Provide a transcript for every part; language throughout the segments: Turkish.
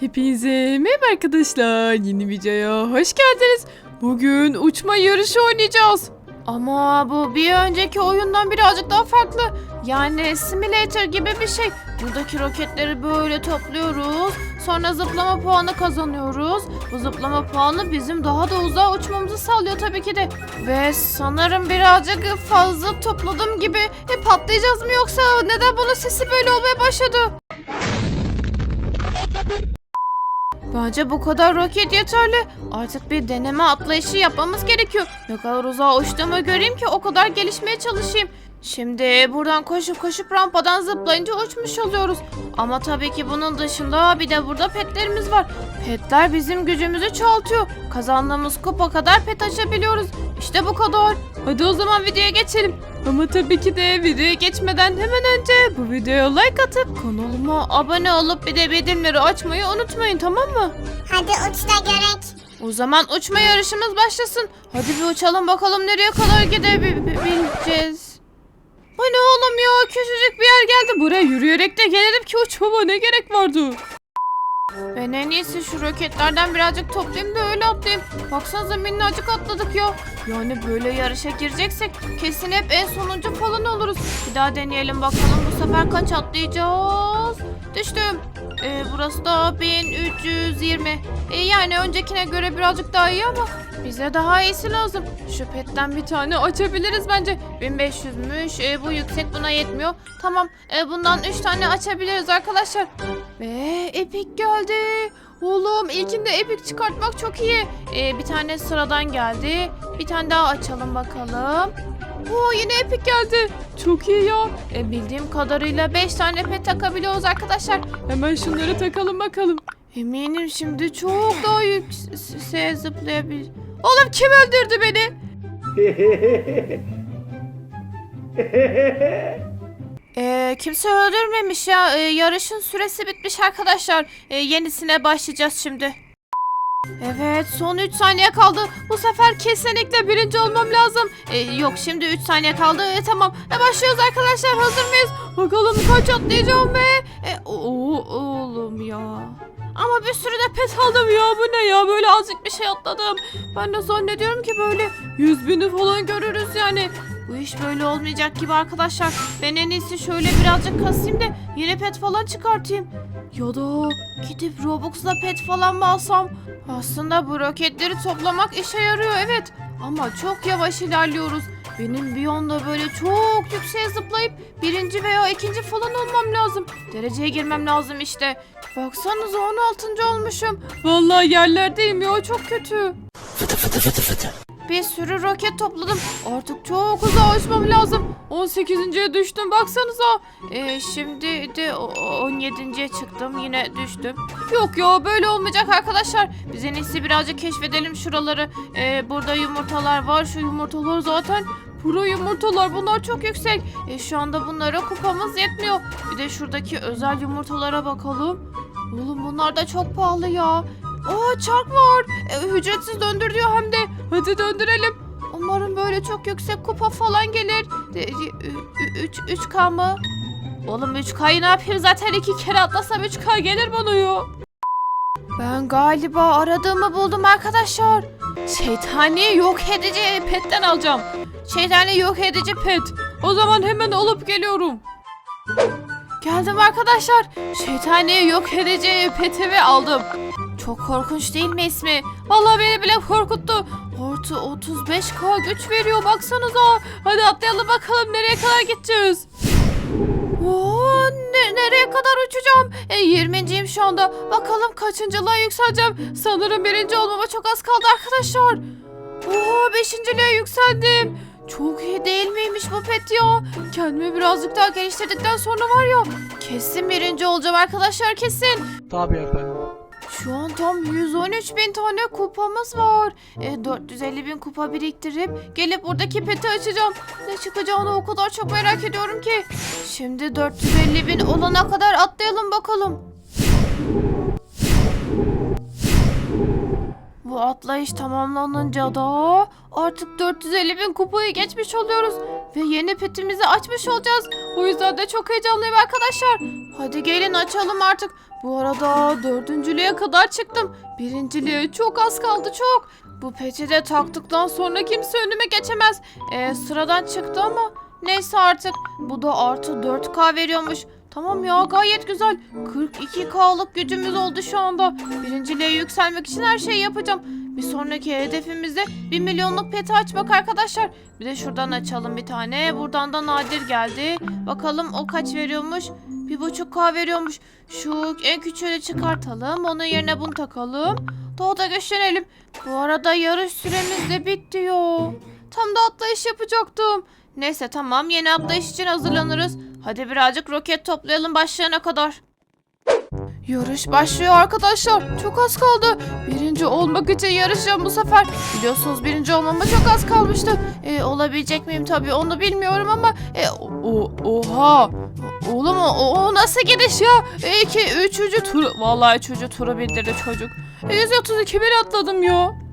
Hepinize merhaba arkadaşlar. Yeni videoya hoş geldiniz. Bugün uçma yarışı oynayacağız. Ama bu bir önceki oyundan birazcık daha farklı. Yani simulator gibi bir şey. Buradaki roketleri böyle topluyoruz. Sonra zıplama puanı kazanıyoruz. Bu zıplama puanı bizim daha da uzağa uçmamızı sağlıyor tabii ki de. Ve sanırım birazcık fazla topladım gibi. E, patlayacağız mı yoksa neden bunun sesi böyle olmaya başladı? Bence bu kadar roket yeterli. Artık bir deneme atlayışı yapmamız gerekiyor. Ne kadar uzağa uçtuğumu göreyim ki o kadar gelişmeye çalışayım. Şimdi buradan koşup koşup rampadan zıplayınca uçmuş oluyoruz. Ama tabii ki bunun dışında bir de burada petlerimiz var. Petler bizim gücümüzü çoğaltıyor. Kazandığımız kupa kadar pet açabiliyoruz. İşte bu kadar. Hadi o zaman videoya geçelim. Ama tabii ki de videoya geçmeden hemen önce bu videoya like atıp kanalıma abone olup bir de bildirimleri açmayı unutmayın tamam mı? Hadi uç da görek. O zaman uçma yarışımız başlasın. Hadi bir uçalım bakalım nereye kadar gidebileceğiz. Bu ne oğlum ya küçücük bir yer geldi. Buraya yürüyerek de gelelim ki uçmama ne gerek vardı? Ben en iyisi şu roketlerden birazcık toplayayım da öyle atlayayım. Baksanıza minnacık atladık ya. Yani böyle yarışa gireceksek kesin hep en sonuncu falan oluruz. Bir daha deneyelim bakalım bu sefer kaç atlayacağız. Düştüm. Ee, burası da 1320. Ee, yani öncekine göre birazcık daha iyi ama bize daha iyisi lazım. Şu petten bir tane açabiliriz bence. 1500'müş. Ee, bu yüksek buna yetmiyor. Tamam. Ee, bundan 3 tane açabiliriz arkadaşlar. Ve Epic geldi. Oğlum ilkinde Epic çıkartmak çok iyi. Ee, bir tane sıradan geldi. Bir tane daha açalım bakalım. Oo yine Epic geldi. Çok iyi ya. E, bildiğim kadarıyla 5 tane pet takabiliyoruz arkadaşlar. Hemen şunları takalım bakalım. Eminim şimdi çok daha yükseğe zıplayabilir. Oğlum kim öldürdü beni? Ee, kimse öldürmemiş ya. Ee, yarışın süresi bitmiş arkadaşlar. Ee, yenisine başlayacağız şimdi. Evet son 3 saniye kaldı. Bu sefer kesinlikle birinci olmam lazım. Ee, yok şimdi 3 saniye kaldı. Ee, tamam e, başlıyoruz arkadaşlar hazır mıyız? Bakalım kaç atlayacağım be. Ee, oo, oğlum ya. Ama bir sürü de pet aldım ya. Bu ne ya? Böyle azıcık bir şey atladım. Ben de zannediyorum ki böyle 100 bini falan görürüz yani. Bu iş böyle olmayacak gibi arkadaşlar. Ben en iyisi şöyle birazcık kasayım da yeni pet falan çıkartayım. Ya da gidip Robux'la pet falan mı alsam? Aslında bu roketleri toplamak işe yarıyor evet. Ama çok yavaş ilerliyoruz. Benim bir anda böyle çok yükseğe zıplayıp birinci veya ikinci falan olmam lazım. Dereceye girmem lazım işte. Baksanıza 16. olmuşum. Vallahi yerlerdeyim ya çok kötü. Bir sürü roket topladım. Artık çok uzağa uçmam lazım. 18.ye düştüm baksanıza. Ee, şimdi de o- o- 17.ye çıktım. Yine düştüm. Yok ya böyle olmayacak arkadaşlar. Biz en iyisi birazcık keşfedelim şuraları. Ee, burada yumurtalar var. Şu yumurtalar zaten Pro yumurtalar bunlar çok yüksek. E, şu anda bunlara kupamız yetmiyor. Bir de şuradaki özel yumurtalara bakalım. Oğlum bunlar da çok pahalı ya. Aa çark var. E, ücretsiz döndür diyor hem de. Hadi döndürelim. Umarım böyle çok yüksek kupa falan gelir. 3 3K mı? Oğlum 3K'yı ne yapayım zaten iki kere atlasam 3K gelir bana ya. Ben galiba aradığımı buldum arkadaşlar. Şeytani yok edici petten alacağım. Şeytani yok edici pet. O zaman hemen alıp geliyorum. Geldim arkadaşlar. Şeytani yok edici petimi aldım. Çok korkunç değil mi ismi? Vallahi beni bile korkuttu. Artı 35k güç veriyor baksanıza. Hadi atlayalım bakalım nereye kadar gideceğiz. Oo, ne- nereye kadar uçacağım? E, 20.yim şu anda. Bakalım kaçıncılığa yükseleceğim. Sanırım birinci olmama çok az kaldı arkadaşlar. Oo, beşinciliğe yükseldim. Çok iyi değil miymiş bu pet ya? Kendimi birazcık daha geliştirdikten sonra var ya kesin birinci olacağım arkadaşlar kesin. Tabii efendim. Şu an tam 113 bin tane kupamız var. E, 450 bin kupa biriktirip gelip buradaki peti açacağım. Ne çıkacağını o kadar çok merak ediyorum ki. Şimdi 450 bin olana kadar atlayalım bakalım. Bu atlayış tamamlanınca da artık 450 bin kupayı geçmiş oluyoruz. Ve yeni petimizi açmış olacağız. O yüzden de çok heyecanlıyım arkadaşlar. Hadi gelin açalım artık. Bu arada dördüncülüğe kadar çıktım. Birinciliğe çok az kaldı çok. Bu peti de taktıktan sonra kimse önüme geçemez. Ee, sıradan çıktı ama neyse artık. Bu da artı 4K veriyormuş. Tamam ya gayet güzel. 42K'lık gücümüz oldu şu anda. Birinciliğe yükselmek için her şeyi yapacağım. Bir sonraki hedefimiz de 1 milyonluk peti açmak arkadaşlar. Bir de şuradan açalım bir tane. Buradan da nadir geldi. Bakalım o kaç veriyormuş. Bir buçuk K veriyormuş. Şu en küçüğünü çıkartalım. Onun yerine bunu takalım. Daha da güçlenelim. Bu arada yarış süremiz de bitti ya. Tam da atlayış yapacaktım. Neyse tamam yeni atlayış için hazırlanırız. Hadi birazcık roket toplayalım başlayana kadar. Yarış başlıyor arkadaşlar. Çok az kaldı. Birinci olmak için yarışacağım bu sefer. Biliyorsunuz birinci olmama çok az kalmıştı. E, olabilecek miyim tabii onu bilmiyorum ama. E, o, oha. Oğlum o, o nasıl gidiş ya? E, iki, üçüncü tur. Vallahi üçüncü turu bildirdi çocuk. E, 132 bin atladım ya.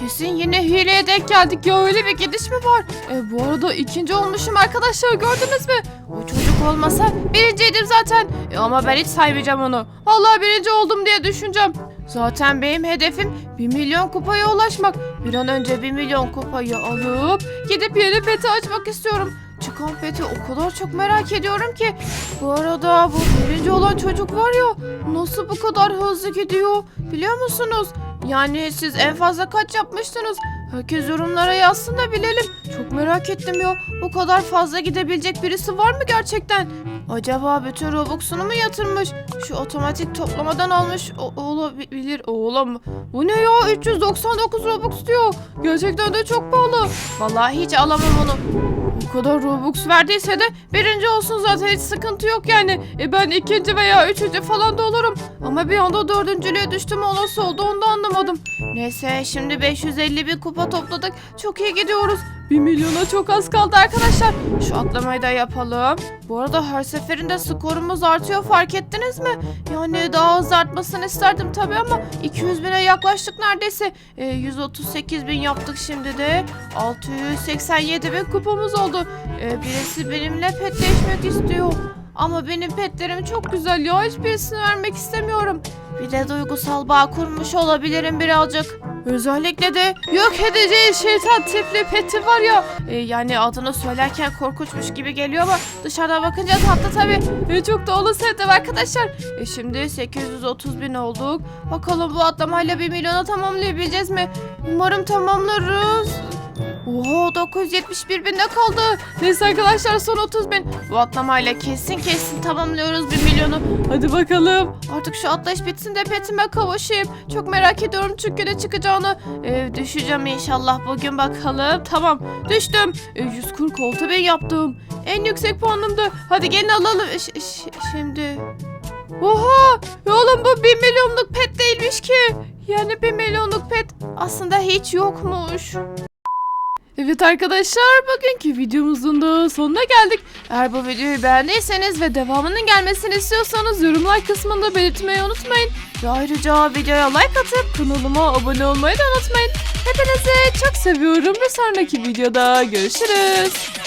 Kesin yine hileye denk geldik ya öyle bir gidiş mi var? E, bu arada ikinci olmuşum arkadaşlar gördünüz mü? O çocuk olmasa birinciydim zaten. E, ama ben hiç saymayacağım onu. Vallahi birinci oldum diye düşüneceğim. Zaten benim hedefim 1 milyon kupaya ulaşmak. Bir an önce 1 milyon kupayı alıp gidip yeni peti açmak istiyorum. Çıkan peti o kadar çok merak ediyorum ki. Bu arada bu birinci olan çocuk var ya nasıl bu kadar hızlı gidiyor biliyor musunuz? Yani siz en fazla kaç yapmıştınız? Herkes yorumlara yazsın da bilelim. Çok merak ettim ya. O kadar fazla gidebilecek birisi var mı gerçekten? Acaba bütün Robux'unu mu yatırmış? Şu otomatik toplamadan almış o- olabilir. Oğlum bu ne ya? 399 Robux diyor. Gerçekten de çok pahalı. Vallahi hiç alamam onu. Bu kadar Robux verdiyse de birinci olsun zaten hiç sıkıntı yok yani. E ben ikinci veya üçüncü falan da olurum. Ama bir anda dördüncülüğe düştüm o nasıl oldu onu da anlamadım. Neyse şimdi 550 bin kupa topladık. Çok iyi gidiyoruz. 1 milyona çok az kaldı arkadaşlar. Şu atlamayı da yapalım. Bu arada her seferinde skorumuz artıyor fark ettiniz mi? Yani daha hızlı artmasını isterdim tabii ama 200 bine yaklaştık neredeyse. E, 138 bin yaptık şimdi de. 687 bin kupamız oldu. E, birisi benimle petleşmek istiyor. Ama benim petlerim çok güzel ya hiçbirisini vermek istemiyorum. Bir de duygusal bağ kurmuş olabilirim birazcık. Özellikle de yok edeceği şeytan tipli peti var ya. E, yani adını söylerken korkunçmuş gibi geliyor ama dışarıdan bakınca tatlı tabii. E, çok da onu sevdim arkadaşlar. E, şimdi 830 bin olduk. Bakalım bu atlamayla 1 milyona tamamlayabileceğiz mi? Umarım tamamlarız. Oho 971 binde kaldı. Neyse arkadaşlar son 30 bin. Bu atlamayla kesin kesin tamamlıyoruz 1 milyonu. Hadi bakalım. Artık şu atlayış bitsin de petime kavuşayım. Çok merak ediyorum çünkü ne çıkacağını. Ee, düşeceğim inşallah bugün bakalım. Tamam düştüm. Ee, 146 bin yaptım. En yüksek puanımdı. Hadi gelin alalım. Ş- şimdi. Oha! Oğlum bu 1 milyonluk pet değilmiş ki. Yani 1 milyonluk pet aslında hiç yokmuş. Evet arkadaşlar bugünkü videomuzun da sonuna geldik. Eğer bu videoyu beğendiyseniz ve devamının gelmesini istiyorsanız yorumlar kısmında belirtmeyi unutmayın. Ve ayrıca videoya like atıp kanalıma abone olmayı da unutmayın. Hepinizi çok seviyorum ve sonraki videoda görüşürüz.